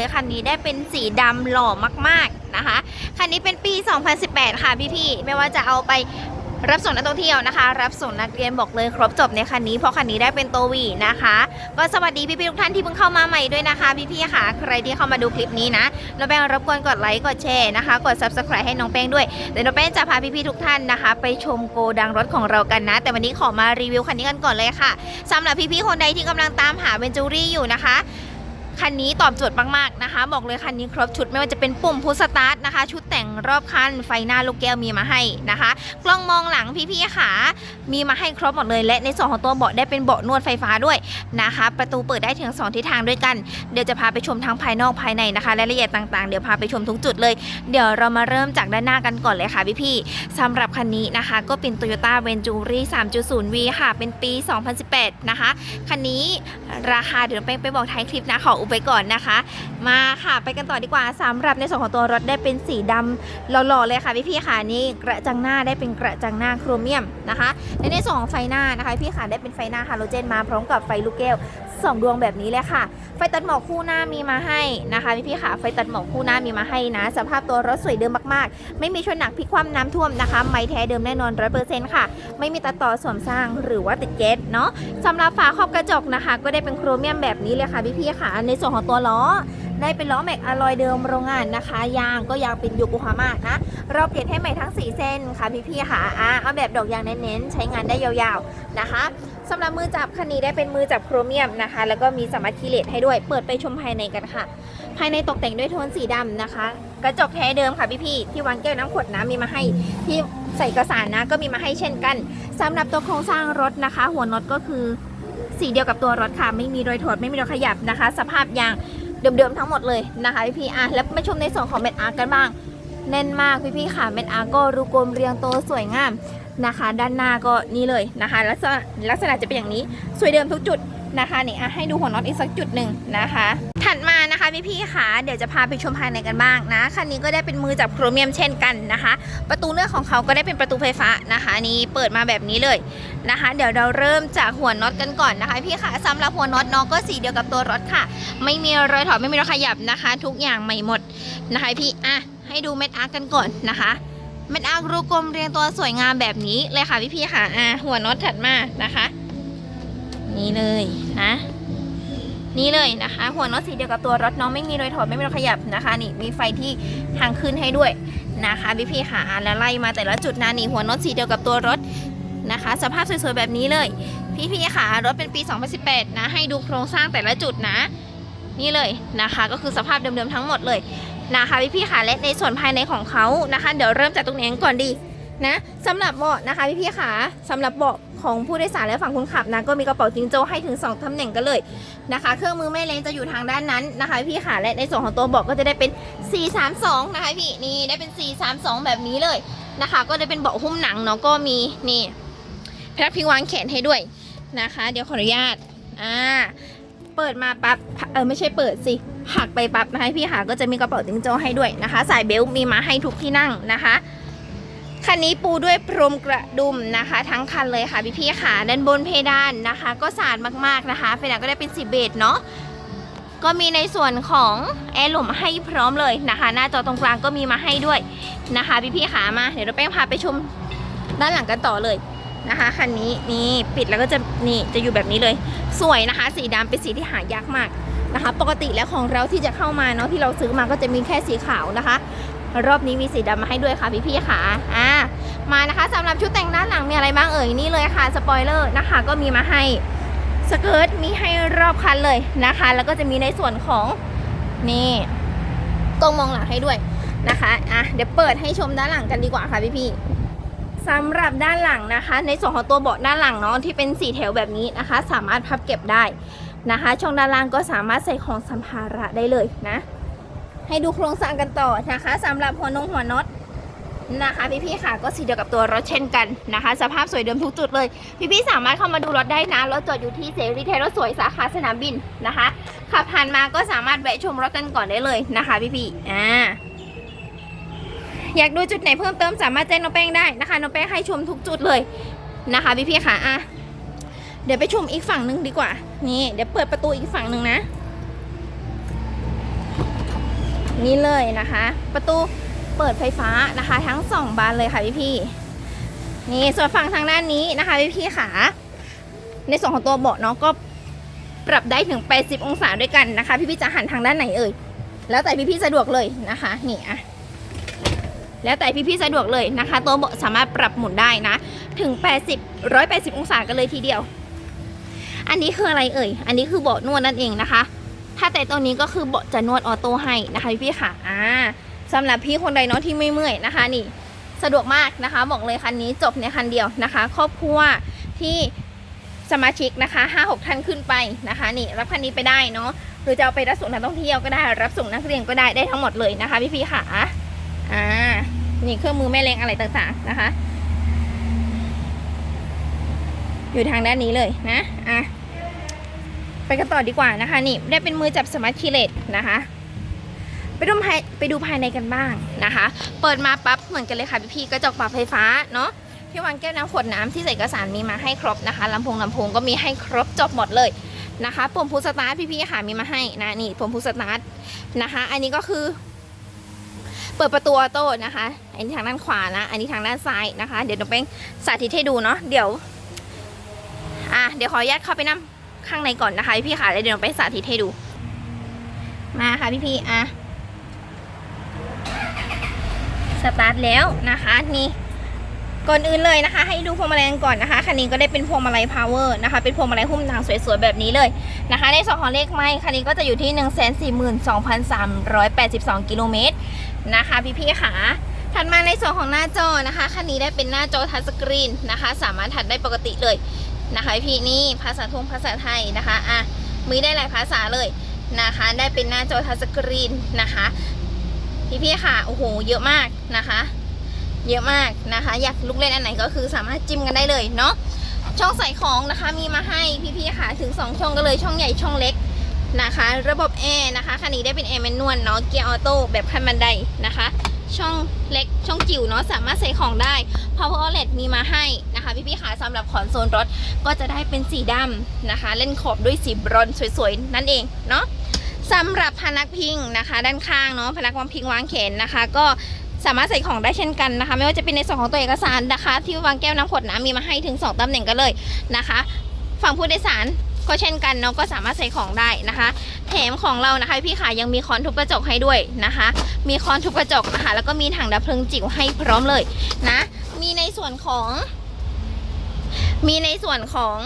เลยคันนี้ได้เป็นสีดำหล่อมากๆนะคะ คันนี้เป็นปี 2018 ค่ะพี่ๆ ไม่ว่าจะเอาไปรับส่งนักท่องเที่ยวนะคะ รับส่งนักเรียนบอกเลยครบจบในคันนี้ เพราะคันนี้ได้เป็นโตวีนะคะ ก็สวัสดีพี่ๆทุกท่านที่เพิ่งเข้ามาใหม่ด้วยนะคะ พี่ๆค่ะ ใครที่เข้ามาดูคลิปนี้นะน้องแป้งรบกวนกดไลค์กดแชร์นะคะ กด subscribe ให้น้องแป้งด้วยเดี๋ยวน้องแป้งจะพาพี่ๆทุกท่านนะคะ ไปชมโกดังรถของเรากันนะ แต่วันนี้ขอมารีวิวคันนี้กันก่อนเลยค่ะสำหรับพี่ๆคนใดที่กำลังตามหาเวนจูรี่อยู่นะคะ คันนี้ตอบโจทย์มากๆนะคะ บอกเลยคันนี้ครบชุดไม่ว่าจะเป็นปุ่มพุสตาร์ทนะคะ ชุดแต่งรอบคันไฟหน้าลูกแก้วมีมาให้นะคะ กล้องมองหลังพี่ๆขามีมาให้ครบหมดเลย และในส่วนของตัวเบาะได้เป็นเบาะนวดไฟฟ้าด้วยนะคะ ประตูเปิดได้ถึงสองทิศทางด้วยกัน เดี๋ยวจะพาไปชมทั้งภายนอกภายในนะคะรายละเอียดต่างๆ เดี๋ยวพาไปชมทุกจุดเลย เดี๋ยวเรามาเริ่มจากด้านหน้ากันก่อนเลยค่ะพี่ๆสำหรับคันนี้นะคะ ก็เป็น Toyota Ventury 3.0V ค่ะ เป็นปี 2018 นะคะ คันนี้ราคาเดี๋ยวแป้งไปบอกท้ายคลิปนะขออุไว้ก่อนนะคะ มาค่ะไปกันต่อดีกว่าสำหรับในส่วนของตัวรถได้เป็นสีดำหล่อๆเลยค่ะพี่ๆค่ะนี่กระจังหน้าได้เป็นกระจังหน้าโครเมียมนะคะและในส่วนของไฟหน้านะคะพี่ค่ะได้เป็นไฟหน้าฮาโลเจนมาพร้อมกับไฟลูกแก้วสองดวงแบบนี้เลยค่ะ ไฟตัดหมอกคู่หน้ามีมาให้นะคะพี่ๆค่ะไฟตัดหมอกคู่หน้ามีมาให้นะ สภาพตัวรถสวยเดิมมากๆ ไม่มีชนหนักพลิกคว่ำน้ำท่วมนะคะ ไม่แท้เดิมแน่นอนร้อยเปอร์เซ็นต์ค่ะ ไม่มีตัดต่อสวมสร้างหรือว่าติดเกตเนาะสำหรับฝาครอบกระจกนะคะ ก็ได้เป็นโครเมียมแบบนี้เลยค่ะพี่ๆค่ะในในส่วนของตัวล้อได้เป็นล้อแม็กอะลอยเดิมโรงงานนะคะ ยางก็ยางเป็นโยโกฮาม่านะ เราเปลี่ยนให้ใหม่ทั้ง 4 เส้นค่ะพี่ๆค่ะอะเอาแบบดอกยางเน้นๆ ใช้งานได้ยาวๆนะคะสำหรับมือจับคันนี้ได้เป็นมือจับโครเมียมนะคะ แล้วก็มีสมารถคีเลตให้ด้วย เปิดไปชมภายในกันค่ะ ภายในตกแต่งด้วยโทนสีดำนะคะ กระจกแท้เดิมค่ะพี่ๆที่วางแก้วน้ำขวดน้ำมีมาให้ที่ใส่กระสานนะก็มีมาให้เช่นกันสำหรับตัวโครงสร้างรถนะคะ หัวน็อตก็คือ สีเดียวกับตัวรถค่ะ ไม่มีรอยถอด ไม่มีรอยขยับนะคะ สภาพยางเดิมๆทั้งหมดเลยนะคะพี่ๆอะแล้วมาชมในส่วนของเม็ดอาร์กันบ้าง แน่นมากพี่ๆค่ะเม็ดอาร์ก็รูกลมเรียงโตสวยงามนะคะ ด้านหน้าก็นี่เลยนะคะลักษณะลักษณะจะเป็นอย่างนี้ สวยเดิมทุกจุด นะคะนี่อะให้ดูหัวน็อตอีกสักจุดหนึ่งนะคะ ถัดมานะคะพี่ๆค่ะเดี๋ยวจะพาไปชมภายในกันบ้างนะคันนี้ก็ได้เป็นมือจับโครเมียมเช่นกันนะคะ ประตูเลือกของเขาก็ได้เป็นประตูไฟฟ้านะคะนี่เปิดมาแบบนี้เลยนะคะ เดี๋ยวเราเริ่มจากหัวน็อตกันก่อนนะคะ พี่ค่ะสำหรับหัวน็อตน้องก็สีเดียวกับตัวรถค่ะ ไม่มีรอยถอดไม่มีรอยขยับนะคะ ทุกอย่างใหม่หมดนะคะ พี่อะให้ดูเม็ดอาร์กันก่อนนะคะเม็ดอาร์รูกลมเรียงตัวสวยงามแบบนี้เลยค่ะพี่ๆค่ะอะหัวน็อตถัดมานะคะ นี่เลยนะ นี่เลยนะคะ หัวน็อตสีเดียวกับตัวรถน้องไม่มีรอยถอดไม่มีรอยขยับนะคะ นี่มีไฟที่ทางขึ้นให้ด้วยนะคะพี่พี่ๆค่ะแล้วไล่มาแต่ละจุดนะนี่หัวน็อตสีเดียวกับตัวรถนะคะ สภาพสวยๆแบบนี้เลย พี่พี่ๆค่ะรถเป็นปี 2018 นะ ให้ดูโครงสร้างแต่ละจุดนะ นี่เลยนะคะ ก็คือสภาพเดิมๆทั้งหมดเลยนะคะพี่พี่ๆค่ะและในส่วนภายในของเขานะคะ เดี๋ยวเริ่มจากตรงนี้ก่อนดี นะสำหรับเบาะนะคะพี่พี่ๆค่ะสำหรับเบาะของผู้โดยสารและฝั่งคนขับนะก็มีกระเป๋าจิงโจ้ให้ถึงสองตำแหน่งกันเลยนะคะ เครื่องมือแม่เลนจะอยู่ทางด้านนั้นนะคะ พี่ขาและในส่วนของตัวเบอกก็จะได้เป็น 432 นะคะพี่นี่ได้เป็น 432 แบบนี้เลยนะคะ ก็จะเป็นเบาะหุ้มหนังเนาะก็มีนี่พนักพิงวางแขนให้ด้วยนะคะ เดี๋ยวขออนุญาตอ่าเปิดมาปั๊บเออไม่ใช่เปิดสิหักไปปั๊บนะคะพี่ขาก็จะมีกระเป๋าติงโจให้ด้วยนะคะ สายเบลมีมาให้ทุกที่นั่งนะคะ คันนี้ปูด้วยพรมกระดุมนะคะ ทั้งคันเลยค่ะพี่พี่ๆค่ะด้านบนเพดานนะคะ ก็สะอาดมากๆนะคะเฟดานก็ได้เป็นสีเบจเนาะก็มีในส่วนของแอร์หลุมให้พร้อมเลยนะคะ หน้าจอตรงกลางก็มีมาให้ด้วยนะคะพี่พี่ขามาเดี๋ยวเราแป้งพาไปชมด้านหลังกันต่อเลยนะคะคันนี้นี่ปิดแล้วก็จะนี่จะอยู่แบบนี้เลย สวยนะคะ สีดำเป็นสีที่หายากมากนะคะ ปกติแล้วของเราที่จะเข้ามาเนาะที่เราซื้อมาก็จะมีแค่สีขาวนะคะ รอบนี้มีสีดำมาให้ด้วยค่ะพี่พี่ๆค่ะอ่ามานะคะสำหรับชุดแต่งด้านหลังมีอะไรบ้างเอ่ยนี่เลยค่ะสปอยเลอร์นะคะ ก็มีมาให้สเกิร์ตมีให้รอบคันเลยนะคะ แล้วก็จะมีในส่วนของนี่กล้องมองหลังให้ด้วยนะคะอะเดี๋ยวเปิดให้ชมด้านหลังกันดีกว่าค่ะพี่พี่ๆสำหรับด้านหลังนะคะ ในส่วนของตัวเบาะด้านหลังเนาะที่เป็นสีแถวแบบนี้นะคะ สามารถพับเก็บได้นะคะ ช่องด้านล่างก็สามารถใส่ของสัมภาระได้เลยนะ ให้ดูโครงสร้างกันต่อนะคะสำหรับหัวนงหัวน็อตนะคะพี่ๆค่ะก็สีเดียวกับตัวรถเช่นกันนะคะ สภาพสวยเดิมทุกจุดเลย พี่ๆสามารถเข้ามาดูรถได้นะรถจอดอยู่ที่เสรีเทรถสวยสาขาสนามบินนะคะขับผ่านมาก็สามารถแวะชมรถกันก่อนได้เลยนะคะพี่ๆอ่าอยากดูจุดไหนเพิ่มเติมสามารถแจ้งน้องแป้งได้นะคะน้องแป้งให้ชมทุกจุดเลยนะคะพี่ๆค่ะอะเดี๋ยวไปชมอีกฝั่งหนึ่งดีกว่า นี่ เดี๋ยวเปิดประตูอีกฝั่งหนึ่งนะ นี่เลยนะคะ ประตูเปิดไฟฟ้านะคะ ทั้งสองบานเลยค่ะพี่พี่นี่ส่วนฝั่งทางด้านนี้นะคะพี่พี่ๆค่ะในส่วนของตัวเบาะเนาะก็ปรับได้ถึง 80 องศาด้วยกันนะคะ พี่พี่จะหันทางด้านไหนเอ่ยแล้วแต่พี่พี่สะดวกเลยนะคะนี่อะแล้วแต่พี่พี่สะดวกเลยนะคะ ตัวเบาะสามารถปรับหมุนได้นะ ถึง 80 180 องศากันเลยทีเดียว อันนี้คืออะไรเอ่ย อันนี้คือเบาะนวดนั่นเองนะคะ ถ้าแต่ตัวนี้ก็คือเบาะจะนวดออโต้ให้นะคะพี่ๆค่ะอ่าสำหรับพี่คนใดเนาะที่ไม่เมื่อยนะคะนี่สะดวกมากนะคะ บอกเลยคันนี้จบในคันเดียวนะคะ ครอบครัวที่สมาชิกนะคะห้าหกท่านขึ้นไปนะคะ นี่รับคันนี้ไปได้เนาะหรือจะเอาไปรับส่งนักท่องเที่ยวก็ได้ รับส่งนักเรียนก็ได้ได้ทั้งหมดเลยนะคะ พี่พี่ค่ะอ่านี่เครื่องมือแม่แรงอะไรต่างๆนะคะ อยู่ทางด้านนี้เลยนะอะ ไปกันต่อดีกว่านะคะนี่ได้เป็นมือจับสมาร์ทคีเลสนะคะไปดูภายไปดูภายในกันบ้างนะคะ เปิดมาปั๊บเหมือนกันเลยค่ะพี่ๆกระจกปรับไฟฟ้าเนาะที่วางแก้วน้ำขวดน้ำที่ใส่เอกสารมีมาให้ครบนะคะลำโพงลำโพงก็มีให้ครบจบหมดเลยนะคะปุ่มพุสตาร์ทพี่ๆค่ะมีมาให้นะนี่ปุ่มพุสตาร์ทนะคะ อันนี้ก็คือเปิดประตูออโต้นะคะ อันนี้ทางด้านขวานะ อันนี้ทางด้านซ้ายนะคะ เดี๋ยวน้องเป้งสาธิตให้ดูเนาะ เดี๋ยว อะ เดี๋ยวขออนุญาตเข้าไปนั่ง ข้างในก่อนนะคะพี่ๆค่ะแล้วเดี๋ยวไปสาธิตให้ดู มาค่ะพี่ๆอะสตาร์ทแล้วนะคะนี่ก่อนอื่นเลยนะคะ ให้ดูพวงมาลัยก่อนนะคะคันนี้ก็ได้เป็นพวงมาลัยพาวเวอร์นะคะเป็นพวงมาลัยหุ้มหนังสวยๆแบบนี้เลยนะคะ ในส่วนของเลขไม้คันนี้ก็จะอยู่ที่ 142,382 กิโลเมตรนะคะ พี่ๆค่ะถัดมาในส่วนของหน้าจอนะคะคันนี้ได้เป็นหน้าจอทัชสกรีนนะคะ สามารถถัดได้ปกติเลย นะคะพี่นี่ภาษาทงภาษาไทยนะคะอะมีได้หลายภาษาเลยนะคะ ได้เป็นหน้าจอทัชสกรีนนะคะ พี่พี่ค่ะโอ้โหเยอะมากนะคะ เยอะมากนะคะ อยากลูกเล่นอันไหนก็คือสามารถจิ้มกันได้เลยเนาะช่องใส่ของนะคะมีมาให้พี่พี่ค่ะถึง 2 ช่องก็เลยช่องใหญ่ช่องเล็กนะคะ ระบบแอร์นะคะคันนี้ได้เป็นแอร์แมนนวลเนาะเกียร์ออโต้แบบขั้นบันไดนะคะ ช่องเล็กช่องจิ๋วเนาะสามารถใส่ของได้ power outlet มีมาให้นะคะพี่ๆค่ะสำหรับคอนโซลรถก็จะได้เป็นสีดำนะคะ เล่นขอบด้วยสีบรอนสวยๆ นั่นเองเนาะสำหรับพนักพิงนะคะ ด้านข้างเนาะพนักวางพิงวางแขนนะคะ ก็สามารถใส่ของได้เช่นกันนะคะ ไม่ว่าจะเป็นในส่วนของตัวเอกสารนะคะ ที่วางแก้วน้ำขวดน้ำมีมาให้ถึง 2ตำแหน่งกันเลยนะคะ ฝั่งผู้โดยสาร ก็เช่นกันเนาะก็สามารถใส่ของได้นะคะ แถมของเรานะคะพี่ขายังมีค้อนทุบกระจกให้ด้วยนะคะ มีค้อนทุบกระจกนะคะ แล้วก็มีถังดับเพลิงจิ๋วให้พร้อมเลยนะ มีในส่วนของ มีในส่วนของ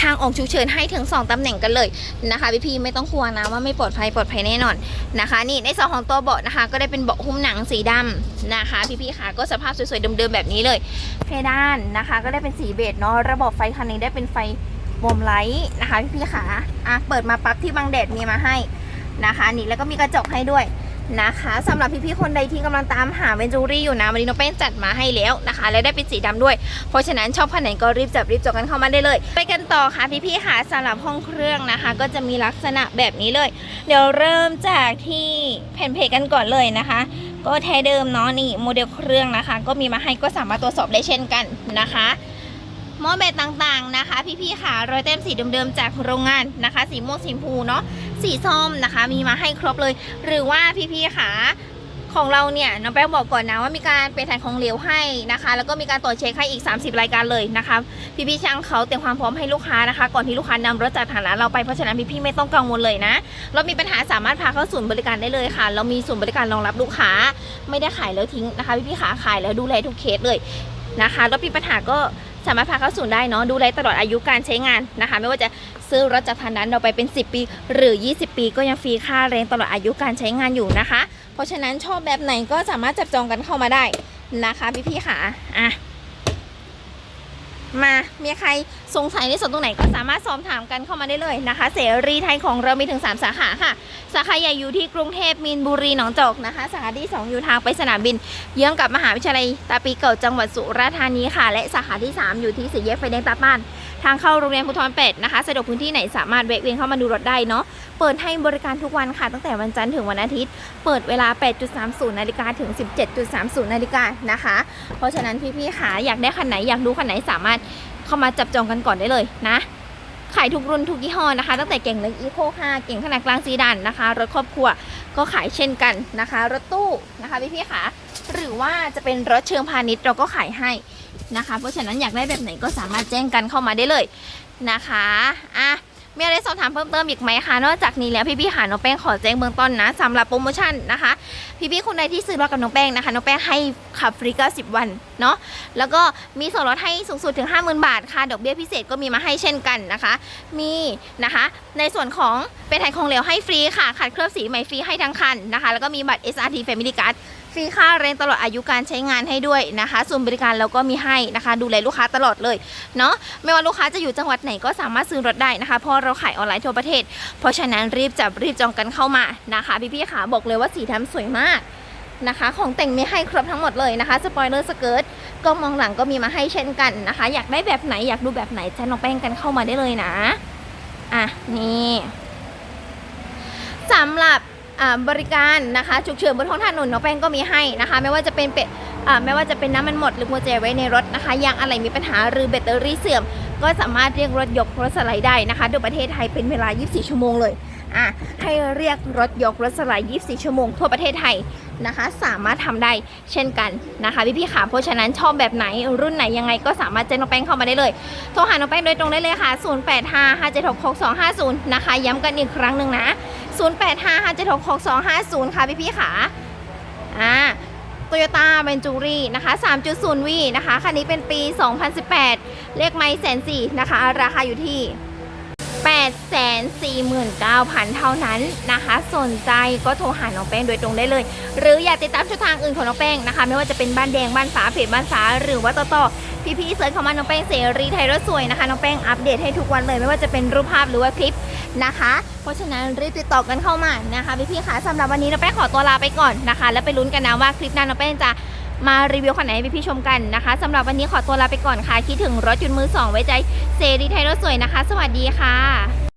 ทางออกฉุกเฉินให้ถึง 2ตำแหน่งกันเลยนะคะพี่พีไม่ต้องกลัวนะว่าไม่ปลอดภัยปลอดภัยแน่นอนนะคะ นี่ในส่วนของตัวเบาะนะคะ ก็ได้เป็นเบาะหุ้มหนังสีดำนะคะพี่พีค่ะก็สภาพสวยๆเดิมๆแบบนี้เลย เพดานนะคะ ก็ได้เป็นสีเบจเนาะระบบไฟคันนี้ได้เป็นไฟ วอมไลท์นะคะพี่พี่ขาอะเปิดมาปั๊บที่บังแดดมีมาให้นะคะนี่แล้วก็มีกระจกให้ด้วยนะคะสำหรับพี่ๆคนใดที่กำลังตามหาเวนจูรี่อยู่นะวันนี้น้องแป้งจัดมาให้แล้วนะคะ และได้เป็นสีดำด้วย เพราะฉะนั้นชอบคันไหนก็รีบจับรีบจดกันเข้ามาได้เลย ไปกันต่อค่ะพี่ๆค่ะสำหรับห้องเครื่องนะคะ ก็จะมีลักษณะแบบนี้เลย เดี๋ยวเริ่มจากที่แผ่นเพจกันก่อนเลยนะคะ ก็แท้เดิมเนาะนี่โมเดลเครื่องนะคะ ก็มีมาให้ก็สามารถตรวจสอบได้เช่นกันนะคะ หม้อแบตต่างๆนะคะ พี่ๆค่ะรอยแต้มสีเดิมๆจากโรงงานนะคะ สีม่วงสีชมพูเนาะสีส้มนะคะ มีมาให้ครบเลย หรือว่าพี่ๆค่ะของเราเนี่ยน้องแป้งบอกก่อนนะว่ามีการเป็นถ่ายของเหลวให้นะคะ แล้วก็มีการตรวจเช็คให้อีก 30 รายการเลยนะคะพี่ๆช่างเขาเตรียมความพร้อมให้ลูกค้านะคะ ก่อนที่ลูกค้านำรถจากทางร้านเราไปเพราะฉะนั้นพี่ๆไม่ต้องกังวลเลยนะรถมีปัญหาสามารถพาเข้าศูนย์บริการได้เลยค่ะ เรามีศูนย์บริการรองรับลูกค้า ไม่ได้ขายแล้วทิ้งนะคะ พี่ๆขาขายแล้วดูแลทุกเคสเลยนะคะรถมีปัญหาก็ สามารถพาเข้าศูนย์ได้เนาะดูแลตลอดอายุการใช้งานนะคะ ไม่ว่าจะซื้อรถจากทางนั้นเราไปเป็น 10 ปี หรือ 20 ปีก็ยังฟรีค่าแรงตลอดอายุการใช้งานอยู่นะคะ เพราะฉะนั้นชอบแบบไหนก็สามารถจับจองกันเข้ามาได้นะคะพี่ๆค่ะอะ มามีใครสงสัยในส่วนตรงไหนก็สามารถสอบถามกันเข้ามาได้เลยนะคะ เสรีไทยของเรามีถึง 3 สาขาค่ะ สาขาใหญ่อยู่ที่กรุงเทพมีนบุรีหนองจอกนะคะ สาขาที่ 2 อยู่ทางไปสนามบิน เยื้องกับมหาวิทยาลัยตาปีเก่าจังหวัดสุราษฎร์ธานีค่ะ และสาขาที่ 3 อยู่ที่สี่แยกไฟแดงตาป้าน ทางเข้าโรงเรียนภูทรเป็ดนะคะสะดวกพื้นที่ไหนสามารถแวะเวียนเข้ามาดูรถได้เนาะเปิดให้บริการทุกวันค่ะ ตั้งแต่วันจันทร์ถึงวันอาทิตย์ เปิดเวลา 8.30นาฬิกาถึง 17.30นาฬิกานะคะ เพราะฉะนั้นพี่ๆค่ะอยากได้คันไหนอยากดูคันไหนสามารถเข้ามาจับจองกันก่อนได้เลยนะขายทุกรุ่นทุกยี่ห้อนะคะ ตั้งแต่เก่งเล็กอีโค5เก่งขนาดกลางซีดานนะคะ รถครอบครัวก็ขายเช่นกันนะคะ รถตู้นะคะพี่พี่ๆค่ะหรือว่าจะเป็นรถเชิงพาณิชย์เราก็ขายให้ นะคะ เพราะฉะนั้นอยากได้แบบไหนก็สามารถแจ้งกันเข้ามาได้เลยนะคะอะมีอะไรสอบถามเพิ่มเติมอีกไหมคะนอกจากนี้แล้วพี่พี่ๆค่ะน้องแป้งขอแจ้งเบื้องต้นนะสำหรับโปรโมชั่นนะคะ พี่พี่คนใดที่ซื้อรถกับน้องแป้งนะคะน้องแป้งให้ขับฟรี90 วันเนาะแล้วก็มีส่วนลดให้สูงสุดถึง 50,000 บาทค่ะดอกเบี้ยพิเศษก็มีมาให้เช่นกันนะคะ มีนะคะ ในส่วนของเป็นไทยของเหลวให้ฟรีค่ะขัดเคลือบสีใหม่ฟรีให้ทั้งคันนะคะ แล้วก็มีบัตร SRT Family Card ฟรีค่าเรนตลอดอายุการใช้งานให้ด้วยนะคะส่วนบริการเราก็มีให้นะคะ ดูแลลูกค้าตลอดเลยเนาะไม่ว่าลูกค้าจะอยู่จังหวัดไหนก็สามารถซื้อรถได้นะคะ เพราะเราขายออนไลน์ทั่วประเทศ เพราะฉะนั้นรีบจับรีบจองกันเข้ามานะคะพี่ๆค่ะบอกเลยว่าสีดำสวยมากนะคะ ของแต่งมีให้ครบทั้งหมดเลยนะคะสปอยเลอร์สเกิร์ตกล้องมองหลังก็มีมาให้เช่นกันนะคะ อยากได้แบบไหนอยากดูแบบไหนแจ้งน้องแป้งกันเข้ามาได้เลยนะอะนี่สำหรับ บริการนะคะฉุกเฉินบนท้องถนนน้องแป้งก็มีให้นะคะ ไม่ว่าจะเป็นเป็ดไม่ว่าจะเป็นน้ำมันหมดหรือหัวใจไว้ในรถนะคะยางอะไรมีปัญหาหรือแบตเตอรี่เสื่อม ก็สามารถเรียกรถยกรถสไลด์ได้นะคะโดยประเทศไทยเป็นเวลา 24 ชั่วโมงเลยอะให้เรียกรถยกรถสไลด์24 ชั่วโมงทั่วประเทศไทยนะคะ สามารถทำได้เช่นกันนะคะพี่ๆค่ะเพราะฉะนั้นชอบแบบไหนรุ่นไหนยังไงก็สามารถแจ้งน้องแป้งเข้ามาได้เลย โทรหาน้องแป้งโดยตรงได้เลยค่ะ 0855766250 นะคะ ย้ำกันอีกครั้งหนึ่งนะ 0855766250 ค่ะพี่ๆค่ะอ่าโตโยต้าเบนจูรี่นะคะ 3.0 วีนะคะ คันนี้เป็นปี 2018 เลขไม้แสนสี่นะคะ ราคาอยู่ที่ 849,000 เท่านั้นนะคะ สนใจก็โทรหาน้องแป้งโดยตรงได้เลย หรืออยากติดตามช่องทางอื่นของน้องแป้งนะคะ ไม่ว่าจะเป็นบ้านแดงบ้านฟ้าเพจบ้านฟ้า หรือว่าต่อต่อพี่ๆเสิร์ชเข้ามาน้องแป้งเสรีไทยรถสวยนะคะ น้องแป้งอัปเดตให้ทุกวันเลย ไม่ว่าจะเป็นรูปภาพหรือว่าคลิป นะคะ เพราะฉะนั้นรีบติดต่อกันเข้ามานะคะพี่ๆค่ะสำหรับวันนี้เราแป้งขอตัวลาไปก่อนนะคะ แล้วไปลุ้นกันนะว่าคลิปหน้าเราแป้งจะมารีวิวคันไหนให้พี่ๆชมกันนะคะสำหรับวันนี้ขอตัวลาไปก่อนค่ะ คิดถึงรถจุดมือสองไว้ใจเซรีไทยรถสวยนะคะ สวัสดีค่ะ